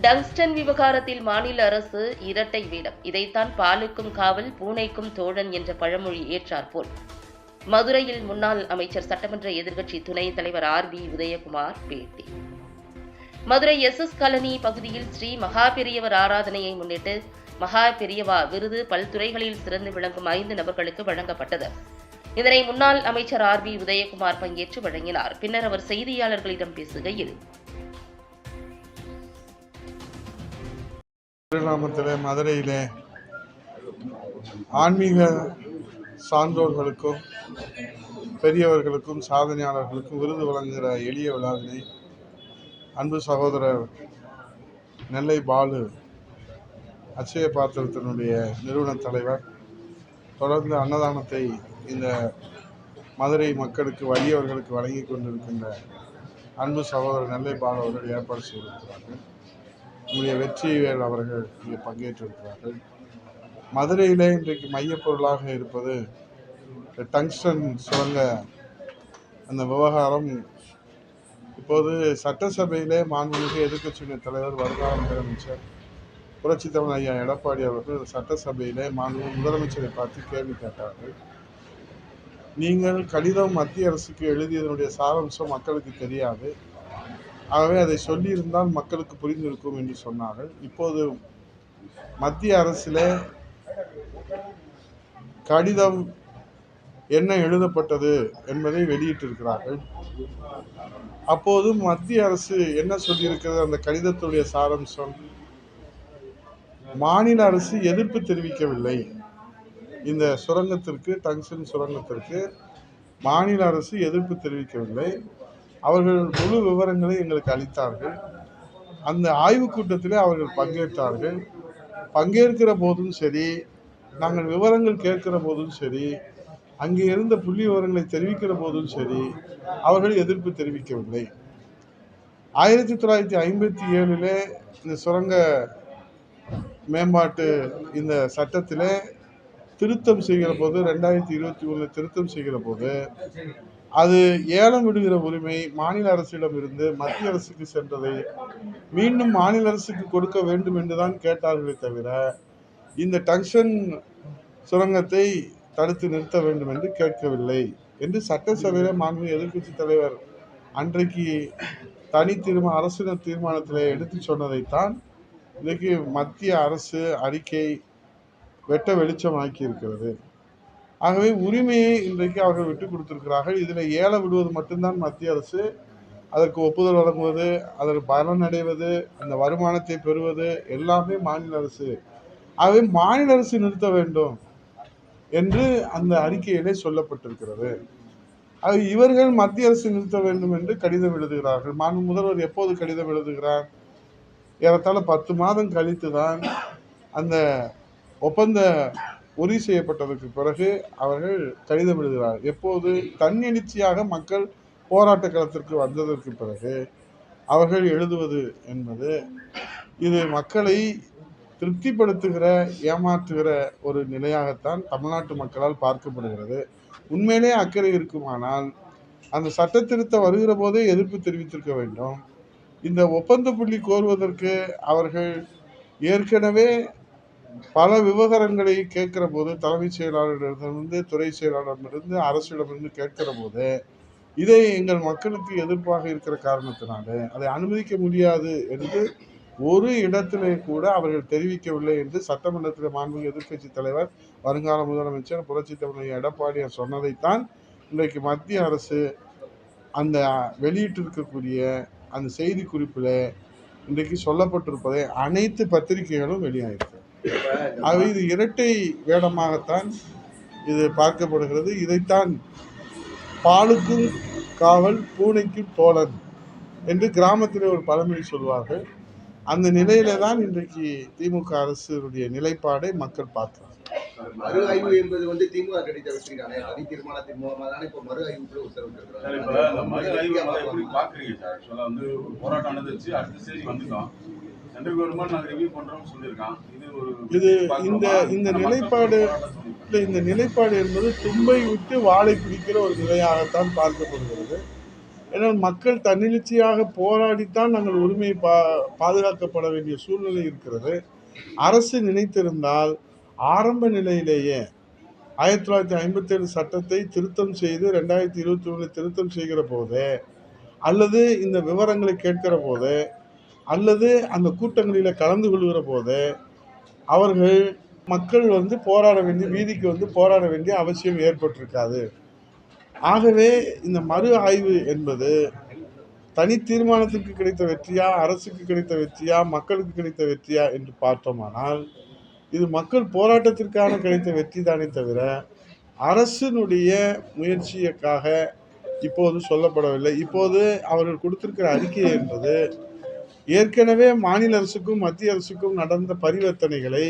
Tungsten விவகாரத்தில் மாநில அரசு இரட்டை வேடம். இதைத்தான் பாலுக்கும் காவல் பூனைக்கும் தோழன் என்ற பழமொழி ஏற்றாற்போல் மதுரையில் முன்னாள் அமைச்சர் சட்டமன்ற எதிர்க்கட்சி துணைத் தலைவர் ஆர் பி உதயகுமார் பேட்டி. மதுரை எஸ் எஸ் காலனி பகுதியில் ஸ்ரீ மகா பெரியவர் ஆராதனையை முன்னிட்டு மகா பெரியவா விருது பல்துறைகளில் சிறந்து விளங்கும் ஐந்து நபர்களுக்கு வழங்கப்பட்டது. இதனை முன்னாள் அமைச்சர் ஆர் பி உதயகுமார் பங்கேற்று வழங்கினார். பின்னர் அவர் செய்தியாளர்களிடம் பேசுகையில் திருநாமத்தில் மதுரையிலே ஆன்மீக சான்றோர்களுக்கும் பெரியவர்களுக்கும் சாதனையாளர்களுக்கும் விருது வழங்குகிற எளிய விழாவினை அன்பு சகோதரர் நெல்லை பாலு அச்சய பாத்திரத்தினுடைய நிறுவன தலைவர் தொடர்ந்து அன்னதானத்தை இந்த மதுரை மக்களுக்கு வலியவர்களுக்கு வழங்கி கொண்டிருக்கின்ற அன்பு சகோதரர் நெல்லை பாலு அவர்கள் ஏற்பாடு செய்திருக்கிறார்கள். நம்முடைய வெற்றிவேல் அவர்கள் இங்கே பங்கேற்றிருக்கிறார்கள். மதுரையிலே இன்றைக்கு மையப்பொருளாக இருப்பது டங்ஸ்டன் சுரங்க அந்த விவகாரம். இப்போது சட்டசபையிலே மாண்புமிகு எதிர்கட்சியின தலைவர் வருங்கால முதலமைச்சர் புரட்சி தமிழ் ஐயா எடப்பாடி அவர்கள் சட்டசபையிலே மாண்பு முதலமைச்சரை பார்த்து கேள்வி கேட்டார்கள். நீங்கள் கடிதம் மத்திய அரசுக்கு எழுதியதனுடைய சாராம்சம் மக்களுக்கு தெரியாது. ஆகவே அதை சொல்லியிருந்தால் மக்களுக்கு புரிந்திருக்கும் என்று சொன்னார்கள். இப்போது மத்திய அரசிலே கடிதம் என்ன எழுதப்பட்டது என்பதை வெளியிட்டிருக்கிறார்கள். அப்போது மத்திய அரசு என்ன சொல்லியிருக்கிறது? அந்த கடிதத்துடைய சாராம்சம் மாநில அரசு எதிர்ப்பு தெரிவிக்கவில்லை. இந்த சுரங்கத்திற்கு டங்ஷன் சுரங்கத்திற்கு மாநில அரசு எதிர்ப்பு தெரிவிக்கவில்லை. அவர்கள் முழு விவரங்களை எங்களுக்கு அளித்தார்கள். அந்த ஆய்வுக் கூட்டத்திலே அவர்கள் பங்கேற்றார்கள். பங்கேற்கிற போதும் சரி நாங்கள் விவரங்கள் கேட்கிற போதும் சரி அங்கே இருந்த புள்ளி விவரங்களை தெரிவிக்கிற போதும் சரி அவர்கள் எதிர்ப்பு தெரிவிக்கவில்லை. ஆயிரத்தி தொள்ளாயிரத்தி ஐம்பத்தி ஏழிலே இந்த சுரங்க மேம்பாட்டு இந்த சட்டத்தில் திருத்தம் செய்கிற போது ரெண்டாயிரத்தி இருபத்தி ஒன்றில் திருத்தம் செய்கிற போது அது ஏலம் விடுகிற உரிமை மாநில அரசிடம் இருந்து மத்திய அரசுக்கு சென்றதை மீண்டும் மாநில அரசுக்கு கொடுக்க வேண்டும் என்றுதான் கேட்டார்களே தவிர இந்த டங்ஷன் சுரங்கத்தை தடுத்து நிறுத்த வேண்டும் என்று கேட்கவில்லை என்று சட்டசபையில மாண்பு எதிர்கட்சி தலைவர் அன்றைக்கு தனி தீர்மான அரசின தீர்மானத்தில் எடுத்து சொன்னதைத்தான் இன்றைக்கு மத்திய அரசு அறிக்கை வெட்ட வெளிச்சமாக்கி இருக்கிறது ஆகவே உரிமையை இன்றைக்கு அவர்கள் விட்டு கொடுத்திருக்கிறார்கள். இதில் ஏழை விடுவது மட்டும்தான் மத்திய அரசு. அதற்கு ஒப்புதல் வழங்குவது அதற்கு பலன் அடைவது அந்த வருமானத்தை பெறுவது எல்லாமே மாநில அரசு. ஆகவே மாநில அரசு நிறுத்த வேண்டும் என்று அந்த அறிக்கையிலே சொல்லப்பட்டிருக்கிறது. அது இவர்கள் மத்திய அரசு நிறுத்த வேண்டும் என்று கடிதம் எழுதுகிறார்கள். மாண்பு முதல்வர் எப்போது கடிதம் எழுதுகிறார்? ஏறத்தாழ பத்து மாதம் கழித்து தான் அந்த ஒப்பந்த உறுதி செய்யப்பட்டதற்கு பிறகு அவர்கள் கடிதம் எழுதுகிறார். எப்போது? தன்னெழுச்சியாக மக்கள் போராட்ட களத்திற்கு வந்ததற்கு பிறகு அவர்கள் எழுதுவது என்பது இது மக்களை திருப்திப்படுத்துகிற ஏமாற்றுகிற ஒரு நிலையாகத்தான் தமிழ்நாட்டு மக்களால் பார்க்கப்படுகிறது. உண்மையிலே அக்கறை இருக்குமானால் அந்த சட்ட திருத்தம் வருகிற போதே எதிர்ப்பு தெரிவித்திருக்க வேண்டும். இந்த ஒப்பந்த புள்ளி கோருவதற்கு அவர்கள் ஏற்கனவே பல விவகாரங்களை கேட்கிற போது தலைமைச் செயலாளரிடமிருந்து துறை செயலாளரிடமிருந்து அரசிடமிருந்து கேட்கிற போது இதை எங்கள் மக்களுக்கு எதிர்ப்பாக இருக்கிற காரணத்தினால அதை அனுமதிக்க முடியாது என்று ஒரு இடத்திலே கூட அவர்கள் தெரிவிக்கவில்லை என்று சட்டமன்றத்தில் மாண்புமிகு எதிர்க்கட்சி தலைவர் வருங்கால முதலமைச்சர் புரட்சி தமிழக எடப்பாடியார் சொன்னதைத்தான் இன்றைக்கு மத்திய அரசு அந்த வெளியிட்டிருக்கக்கூடிய அந்த செய்தி குறிப்பில் இன்றைக்கு சொல்லப்பட்டிருப்பதை அனைத்து பத்திரிகைகளும் வெளியாயிருக்கு. ஆகவே இது இரட்டை வேடமாகத்தான் இது பார்க்கப்படுகிறது. இதைத்தான் பாலுக்கும் காவல் பூனைக்கும் தோழன் என்று கிராமத்திலே ஒரு பழமொழி சொல்வார்கள். அந்த நிலையில தான் இன்றைக்கு திமுக அரசுடைய நிலைப்பாடை மக்கள் பார்க்கிறாங்க மறு ஆய்வு என்பது வந்து திமுக கிடைத்த வெற்றி தானே தனி தீர்மானத்தின் மூலமா தானே இப்ப மறு ஆய்வுக்குள்ள ஆய்வு எப்படி பாக்குறீங்க சார்? வந்து போராட்டம் நடந்துச்சு அடுத்த ஸ்டேஜ் வந்துட்டோம். சென்ட்ரல் கவர்மெண்ட் நாங்க ரிவ்யூ பண்றோம்னு சொல்லியிருக்கான் இது ஒரு இது? இந்த இந்த நிலைப்பாடு. இல்லை இந்த நிலைப்பாடு என்பது தும்பை விட்டு வாளை பிடிக்கிற ஒரு நிலையாகத்தான் பார்க்கப்படுகிறது ஏன்னா மக்கள் தன்னெழுச்சியாக போராடித்தான் நாங்கள் உரிமை பா பாதுகாக்கப்பட வேண்டிய சூழ்நிலை இருக்கிறது அரசு நினைத்திருந்தால் ஆரம்ப நிலையிலேயே ஆயிரத்தி தொள்ளாயிரத்தி ஐம்பத்தேழு சட்டத்தை திருத்தம் செய்து ரெண்டாயிரத்தி இருபத்தி ஒன்று திருத்தம் செய்கிற போது அல்லது இந்த விவரங்களை கேட்கிற போது அல்லது அந்த கூட்டங்களில் கலந்து கொள்கிற போது அவர்கள் மக்கள் வந்து போராட வேண்டிய வீதிக்கு வந்து போராட வேண்டிய அவசியம் ஏற்பட்டிருக்காது. ஆகவே இந்த மறு ஆய்வு என்பது தனி தீர்மானத்திற்கு கிடைத்த வெற்றியா அரசுக்கு கிடைத்த வெற்றியா மக்களுக்கு கிடைத்த வெற்றியா என்று பார்த்தோமானால் இது மக்கள் போராட்டத்திற்கான கிடைத்த வெற்றி தானே தவிர அரசினுடைய முயற்சியக்காக இப்போது சொல்லப்படவில்லை. இப்போது அவர்கள் கொடுத்திருக்கிற அறிக்கை என்பது ஏற்கனவே மாநில அரசுக்கும் மத்திய அரசுக்கும் நடந்த பரிவர்த்தனைகளை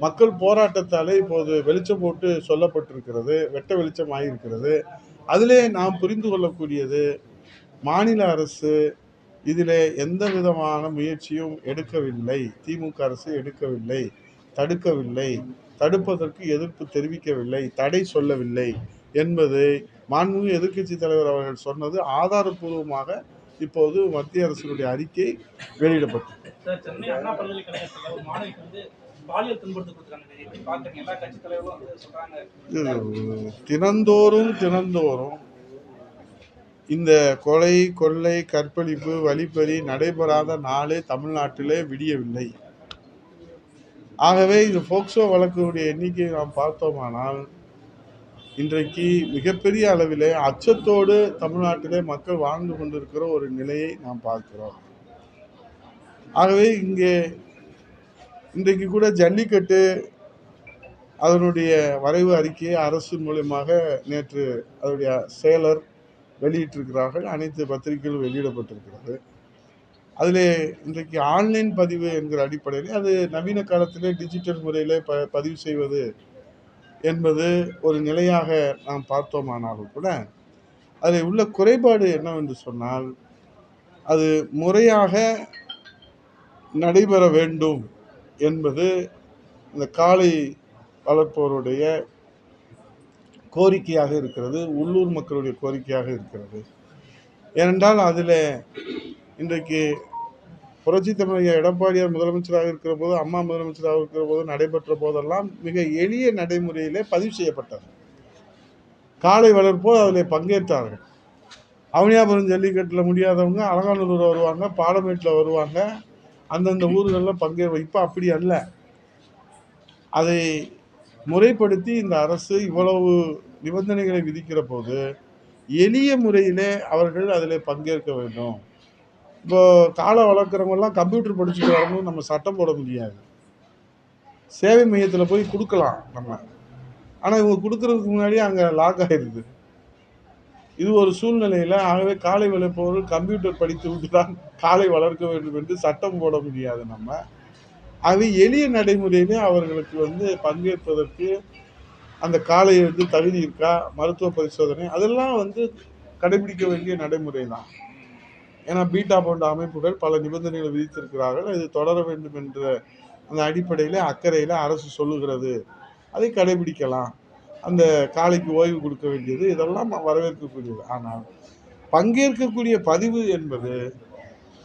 மக்கள் போராட்டத்தாலே இப்போது வெளிச்சம் போட்டு சொல்லப்பட்டிருக்கிறது வெட்ட வெளிச்சம் ஆகியிருக்கிறது அதிலே நாம் புரிந்து கொள்ளக்கூடியது மாநில அரசு இதில் எந்த விதமான முயற்சியும் எடுக்கவில்லை. திமுக அரசு எடுக்கவில்லை தடுக்கவில்லை தடுப்பதற்கு எதிர்ப்பு தெரிவிக்கவில்லை தடை சொல்லவில்லை என்பது மாண்புமிகு எதிர்க்கட்சி தலைவர் அவர்கள் சொன்னது ஆதாரப்பூர்வமாக இப்போது மத்திய அரசினுடைய அறிக்கை வெளியிடப்பட்டது. தினந்தோறும் தினந்தோறும் இந்த கொலை கொள்ளை கற்பழிப்பு வழிப்பறி நடைபெறாத நாளே தமிழ்நாட்டிலே விடியவில்லை. ஆகவே இது போக்சோ வழக்குடைய எண்ணிக்கையை நாம் பார்த்தோமானால் இன்றைக்கு மிகப்பெரிய அளவிலே அச்சத்தோடு தமிழ்நாட்டிலே மக்கள் வாழ்ந்து கொண்டிருக்கிற ஒரு நிலையை நாம் பார்க்கிறோம். ஆகவே இங்கே இன்றைக்கு கூட ஜல்லிக்கட்டு அதனுடைய வரைவு அறிக்கையை அரசு மூலயமாக நேற்று அதனுடைய செயலர் வெளியிட்டிருக்கிறார்கள். அனைத்து பத்திரிகைகளும் வெளியிடப்பட்டிருக்கிறது. அதில் இன்றைக்கு ஆன்லைன் பதிவு என்கிற அடிப்படையில் அது நவீன காலத்திலே டிஜிட்டல் முறையில் ப பதிவு செய்வது என்பது ஒரு நிலையாக நாம் பார்த்தோமானாலும் கூட அதில் உள்ள குறைபாடு என்னவென்று சொன்னால் அது முறையாக நடைபெற வேண்டும் என்பது இந்த காளை வளர்ப்போருடைய கோரிக்கையாக இருக்கிறது உள்ளூர் மக்களுடைய கோரிக்கையாக இருக்கிறது. ஏனென்றால் அதில் இன்றைக்கு புரட்சி தமிழக எடப்பாடியார் முதலமைச்சராக இருக்கிற போது அம்மா முதலமைச்சராக இருக்கிற போது நடைபெற்ற போதெல்லாம் மிக எளிய நடைமுறையிலே பதிவு செய்யப்பட்டது. காளை வளர்ப்போர் அதில் பங்கேற்றார்கள். அவனியாபுரம் ஜல்லிக்கட்டில் முடியாதவங்க அலங்காநல்லூர் வருவாங்க பாலமேட்டில் வருவாங்க. அந்தந்த ஊர்களில் பங்கே இப்போ அப்படி அல்ல. அதை முறைப்படுத்தி இந்த அரசு இவ்வளவு நிபந்தனைகளை விதிக்கிற போது எளிய முறையிலே அவர்கள் அதில் பங்கேற்க வேண்டும். இப்போ காலை வளர்க்குறவங்கெல்லாம் கம்ப்யூட்டர் படிச்சுட்டு வரணும்னு நம்ம சட்டம் போட முடியாது. சேவை மையத்தில் போய் கொடுக்கலாம் நம்ம. ஆனால் இவங்க கொடுக்கறதுக்கு முன்னாடி அங்கே லாக் ஆகிடுது இது ஒரு சூழ்நிலையில் ஆகவே காலை வளர்ப்பவர்கள் கம்ப்யூட்டர் படித்து விட்டு தான் காலை வளர்க்க வேண்டும் என்று சட்டம் போட முடியாது நம்ம. அது எளிய நடைமுறையிலே அவர்களுக்கு வந்து பங்கேற்பதற்கு அந்த காலை வந்து தகுதி இருக்கா மருத்துவ பரிசோதனை அதெல்லாம் வந்து கடைபிடிக்க வேண்டிய நடைமுறை தான் ஏன்னா பீட்டா போன்ற அமைப்புகள் பல நிபந்தனைகளை விதித்திருக்கிறார்கள். இது தொடர வேண்டும் என்ற அந்த அடிப்படையில் அக்கறையில் அரசு சொல்லுகிறது. அதை கடைபிடிக்கலாம். அந்த காலைக்கு ஓய்வு கொடுக்க வேண்டியது இதெல்லாம் வரவேற்கக்கூடியது. ஆனால் பங்கேற்கக்கூடிய பதிவு என்பது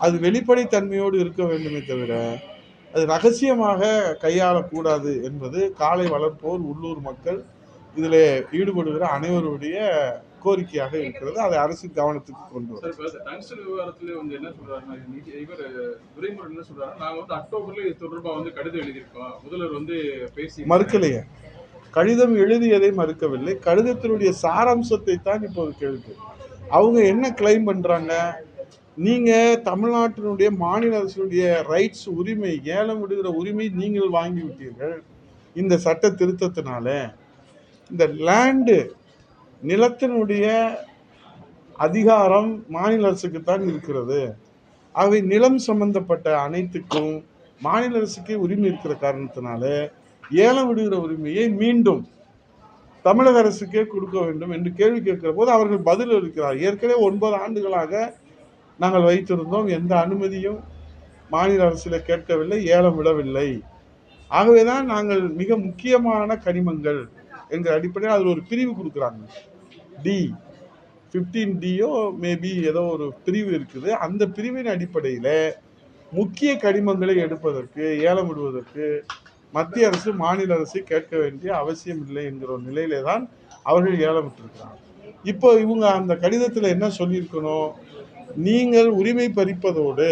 அது வெளிப்படைத்தன்மையோடு இருக்க வேண்டுமே தவிர அது ரகசியமாக கையாளக்கூடாது என்பது காலை வளர்ப்போர் உள்ளூர் மக்கள் இதில் ஈடுபடுகிற அனைவருடைய கோரிக்கையாக இருக்கிறது. அதை அரசு கவனத்துக்கு கொண்டு வரும் டங்ஸ்டன் விவகாரத்துல வந்து என்ன சொல்றாருன்னா இவர் துரைமுருகன் என்ன சொல்றாரு நாங்க வந்து அக்டோபர்ல இது தொடர்பா வந்து கடிதம் எழுதியிருக்கோம். முதல்வர் வந்து பேசி மறுக்கலையே. கடிதம் எழுதியதை மறுக்கவில்லை. கடிதத்தினுடைய சாராம்சத்தை தான் இப்போது கேள்வி. அவங்க என்ன கிளைம் பண்றாங்க? நீங்க தமிழ்நாட்டினுடைய மாநில அரசினுடைய ரைட்ஸ் உரிமை ஏலம் விடுகிற உரிமை நீங்கள் வாங்கி விட்டீர்கள் இந்த சட்ட திருத்தத்தினால. இந்த லேண்டு நிலத்தினுடைய அதிகாரம் மாநில அரசுக்கு தான் இருக்கிறது. ஆகவே நிலம் சம்பந்தப்பட்ட அனைத்துக்கும் மாநில அரசுக்கே உரிமை இருக்கிற காரணத்தினால ஏலம் விடுகிற உரிமையை மீண்டும் தமிழக அரசுக்கே கொடுக்க வேண்டும் என்று கேள்வி கேட்கிற போது அவர்கள் பதில் அளிக்கிறார். ஏற்கனவே ஒன்பது ஆண்டுகளாக நாங்கள் வைத்திருந்தோம். எந்த அனுமதியும் மாநில அரசில் கேட்கவில்லை ஏலம் விடவில்லை. ஆகவேதான் நாங்கள் மிக முக்கியமான கனிமங்கள் என்கிற அடிப்படையில் அதில் ஒரு பிரிவு கொடுக்குறாங்க. டி ஃபிஃப்டீன் டியோ மேபி ஏதோ ஒரு பிரிவு இருக்குது. அந்த பிரிவின் அடிப்படையில் முக்கிய கனிமங்களை எடுப்பதற்கு ஏலம் விடுவதற்கு மத்திய அரசு மாநில அரசு கேட்க வேண்டிய அவசியம் இல்லை என்கிற ஒரு நிலையிலே தான் அவர்கள் ஏலமிட்டிருக்கிறாங்க இப்போ இவங்க அந்த கடிதத்தில் என்ன சொல்லியிருக்கணும்? நீங்கள் உரிமை பறிப்பதோடு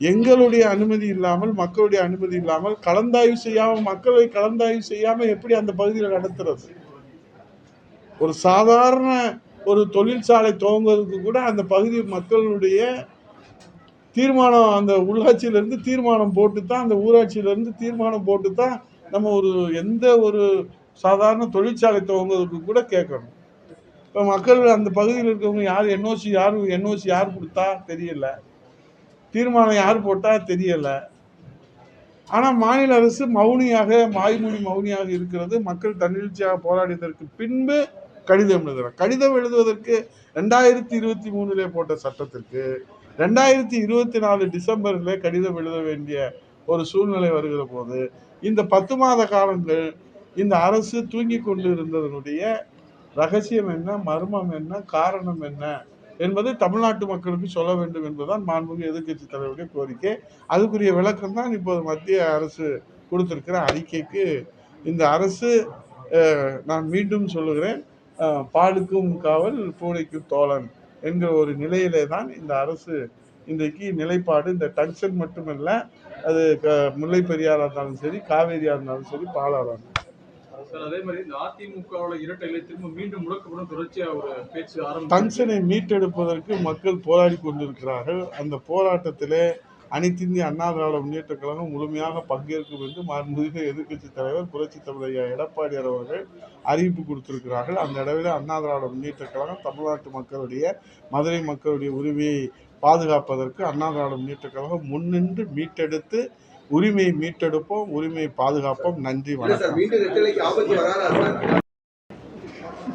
எங்களுடைய அனுமதி இல்லாமல் மக்களுடைய அனுமதி இல்லாமல் கலந்தாய்வு செய்யாமல் மக்களை கலந்தாய்வு செய்யாமல் எப்படி அந்த பகுதியில் நடத்துறது? ஒரு சாதாரண ஒரு தொழிற்சாலை துவங்குவதற்கு கூட அந்த பகுதி மக்களுடைய தீர்மானம் அந்த உள்ளாட்சியிலேருந்து தீர்மானம் போட்டு தான் அந்த ஊராட்சியிலேருந்து தீர்மானம் போட்டு தான் நம்ம ஒரு எந்த ஒரு சாதாரண தொழிற்சாலை துவங்குவதற்கு கூட கேட்கணும். இப்போ மக்கள் அந்த பகுதியில் இருக்கிறவங்க யார் என்ஓசி யார் என்ஓசி யார் கொடுத்தா தெரியல. தீர்மானம் யார் போட்டால் தெரியல. ஆனால் மாநில அரசு மௌனியாக வாய்மொழி மௌனியாக இருக்கிறது. மக்கள் தன்னெழுச்சியாக போராடியதற்கு பின்பு கடிதம் எழுதுகிறோம் கடிதம் எழுதுவதற்கு ரெண்டாயிரத்தி இருபத்தி மூணுலே போட்ட சட்டத்திற்கு ரெண்டாயிரத்தி இருபத்தி நாலு டிசம்பரில் கடிதம் எழுத வேண்டிய ஒரு சூழ்நிலை வருகிற போது இந்த பத்து மாத காலங்கள் இந்த அரசு தூங்கி கொண்டு இருந்ததனுடைய ரகசியம் என்ன மர்மம் என்ன காரணம் என்ன என்பதை தமிழ்நாட்டு மக்களுக்கு சொல்ல வேண்டும் என்பதுதான் மாண்புமிகு எதிர்கட்சி தலைவருடைய கோரிக்கை. அதுக்குரிய விளக்கம் தான் இப்போது மத்திய அரசு கொடுத்திருக்கிற அறிக்கைக்கு இந்த அரசு நான் மீண்டும் சொல்லுகிறேன். பாலுக்கும் காவல் பூனைக்கும் தோழன் என்கிற ஒரு நிலையிலே தான் இந்த அரசு இன்றைக்கு நிலைப்பாடு. இந்த டங்ஷன் மட்டுமல்ல அது க- முல்லை பெரியாரா இருந்தாலும் சரி காவேரியா இருந்தாலும் சரி பாலாரா அதே மாதிரி இந்த அதிமுகவோட இரட்டைகளை திரும்ப மீண்டும் முடக்கப்படும் தொடர்ச்சியா ஒரு பேச்சு டங்ஷனை மீட்டெடுப்பதற்கு மக்கள் போராடி கொண்டிருக்கிறார்கள். அந்த போராட்டத்திலே அனைத்து இந்திய அண்ணா திராவிட முன்னேற்ற கழகம் முழுமையாக பங்கேற்கும் என்று மாண்புமிகு எதிர்க்கட்சி தலைவர் புரட்சி தமிழ் ஐயா எடப்பாடியார் அவர்கள் அறிவிப்பு கொடுத்திருக்கிறார்கள். அந்த அளவில் அண்ணா திராவிட முன்னேற்ற கழகம் தமிழ்நாட்டு மக்களுடைய மதுரை மக்களுடைய உரிமையை பாதுகாப்பதற்கு அண்ணா திராவிட முன்னேற்ற கழகம் முன்னின்று மீட்டெடுத்து உரிமையை மீட்டெடுப்போம் உரிமையை பாதுகாப்போம். நன்றி வணக்கம் மீண்டும் ரெட்டலைக்கு ஆபத்து வராதா சார்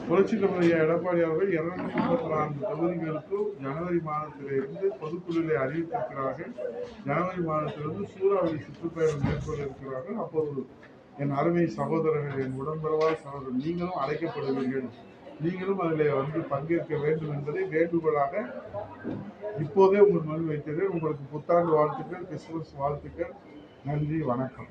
புரட்சி தலைவர் எடப்பாடி அவர்கள் இருநூத்தி முப்பத்தி நான்கு தொகுதிகளுக்கும் ஜனவரி மாதத்திலிருந்து பொதுக்குழுவை அறிவித்திருக்கிறார்கள். ஜனவரி மாதத்திலிருந்து சூறாவளி சுற்றுப்பயணம் மேற்கொள்ள இருக்கிறார்கள் அப்போது என் அருமை சகோதரர்கள் என் உடன்பிறவா சகோதரர் நீங்களும் அழைக்கப்படுவீர்கள். நீங்களும் அதில் வந்து பங்கேற்க வேண்டும் என்பதை வேண்டுகோளாக இப்போதே உங்கள் மனு வைக்கிறேன் உங்களுக்கு புத்தாண்டு வாழ்த்துக்கள் கிறிஸ்துமஸ் வாழ்த்துக்கள். நன்றி வணக்கம்.